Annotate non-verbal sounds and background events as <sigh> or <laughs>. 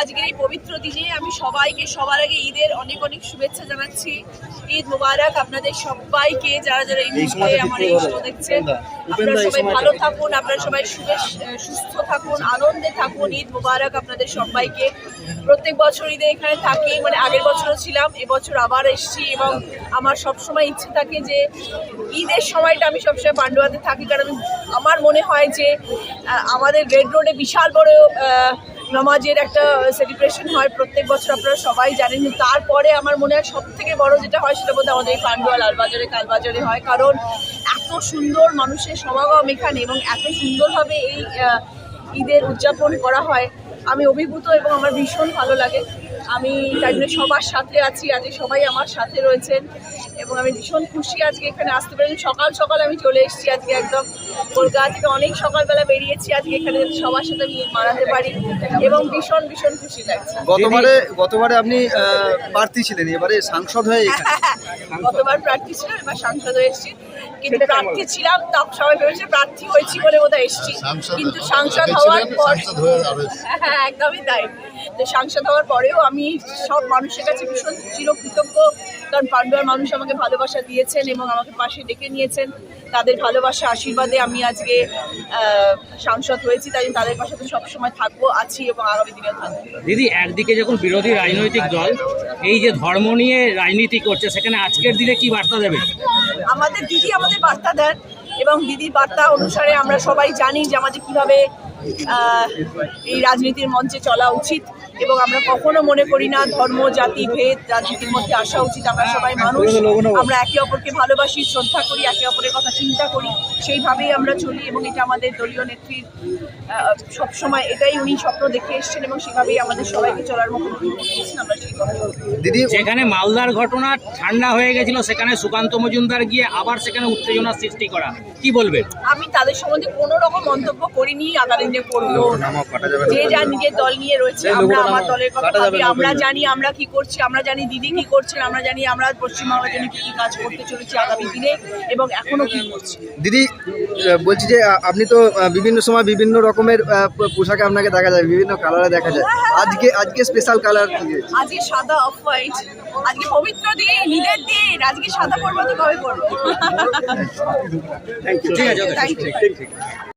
আজকের এই পবিত্র দিনে আমি সবাইকে সবার আগে ঈদের অনেক অনেক শুভেচ্ছা জানাচ্ছি। ঈদ মুবারক আপনাদের সবাইকে যারা যারা এই মুহূর্তে আমার এই শো দেখছেন আপনারা সবাই ভালো থাকুন আপনারা সবাই সুস্থ থাকুন আনন্দে থাকুন। ঈদ মুবারক আপনাদের সবাইকে। প্রত্যেক বছর ঈদে এখানে থাকি মানে আগের বছরও ছিলাম এবছর আবার এসেছি এবং আমার সবসময় ইচ্ছে থাকে যে ঈদের সময়টা আমি সবসময় পান্ডুয়াতে থাকি কারণ আমার মনে হয় যে আমাদের রেড রোডে বিশাল বড় নামাজের একটা সেলিব্রেশন হয়, প্রত্যেক বছর আপনারা সবাই জানেন। তারপরে আমার মনে হয় সব থেকে বড় যেটা হয় সেটা বোধহয় আমাদের এই পান্ডুয়া লালবাজারে কালবাজারে হয়। কারণ এত সুন্দর মানুষের সমাগম এখানে এবং এত সুন্দরভাবে এই ঈদের উদযাপন করা হয়। আমি অভিভূত এবং আমার ভীষণ ভালো লাগে। আমি তাই জন্য সবার সাথে আছি আজকে সবাই আমার সাথে রয়েছেন এবং আমি ভীষণ খুশি আজকে এখানে আসতে পেরেছি সকাল সকাল আমি চলে এসেছি আজকে একদম কলকাতা থেকে। অনেক সকালবেলা বেরিয়েছি আজকে এখানে সবার সাথে আমি মানাতে পারি এবং ভীষণ ভীষণ খুশি লাগছে। গতবারে গতবারে আপনি প্রার্থী ছিলেন এবারে সাংসদ হয়ে <laughs> গতবার প্রার্থী ছিলাম এবার সাংসদ হয়ে এসেছি। কিন্তু প্রার্থী ছিলাম তা সবাই ভেবেছে প্রার্থী হয়েছি বলে বোধহয় এসেছি। কিন্তু সাংসদ হওয়ার পর <laughs> হ্যাঁ একদমই তাই। তো সাংসদ হওয়ার পরেও আমি সব মানুষের কাছে ভীষণ চিরকৃতজ্ঞ কারণ পান্ডুয়ার মানুষ আমাকে ভালোবাসা দিয়েছেন এবং আমাকে পাশে ডেকে নিয়েছেন। তাদের ভালোবাসা আশীর্বাদে আমি আজকে সাংসদ হয়েছি তাই তাদের পাশে তো সবসময় থাকব আছি এবং আগামী দিনেও থাকব। দিদি একদিকে যখন বিরোধী রাজনৈতিক দল এই যে ধর্ম নিয়ে রাজনীতি করছে, সেখানে আজকের দিনে কি বার্তা দেবে? আমাদের দিদি আমাদের বার্তা দেন এবং দিদি বার্তা অনুসারে আমরা সবাই জানি যে আমাদের কীভাবে এই রাজনীতির মঞ্চে চলা উচিত। এবং আমরা কখনো মনে করি না ধর্ম জাতি ভেদ রাজনীতির মধ্যে আসা উচিত। আমরা সবাই মানুষ। আমরা একে অপরকে ভালোবাসি শ্রদ্ধা করি একে অপরের কথা চিন্তা করি। সেইভাবেই আমরা চলি এবং এটা আমাদের দলীয় নেত্রীর সবসময় এটাই উনি স্বপ্ন দেখে এসেছেন এবং সেভাবেই আমাদের সবাইকে চলার মতো দিয়েছেন আমরা সেই কথা দিদি যেখানে মালদার ঘটনা ঠান্ডা হয়ে গেছিল সেখানে সুকান্ত মজুমদার গিয়ে আবার সেখানে উত্তেজনা সৃষ্টি করা। কি বলবে? আমি তাদের সম্বন্ধে কোনো রকম মন্তব্য করিনি আগামী দিনে করব যে যা নিজের দল নিয়ে রয়েছে আমরা আমার দলের কথা ভাবি আমরা জানি আমরা কি করছি আমরা জানি দিদি কি করছেন আমরা জানি আমরা পশ্চিমবাংলার জন্য কি কি কাজ করতে চলেছি আগামী দিনে এবং এখনও কি করছি। দিদি বলছি যে আপনি তো বিভিন্ন সময় বিভিন্ন রকমের পোশাকে আপনাকে দেখা যায় বিভিন্ন কালারে দেখা যায়। আজকে আজকে স্পেশাল কালার আজকে সাদা অফ হোয়াইট আজকে পবিত্র দিন ঈদের দিন আজকে সাদা পরবো তো কবে পরবো? ঠিক আছে. ঠিক ঠিক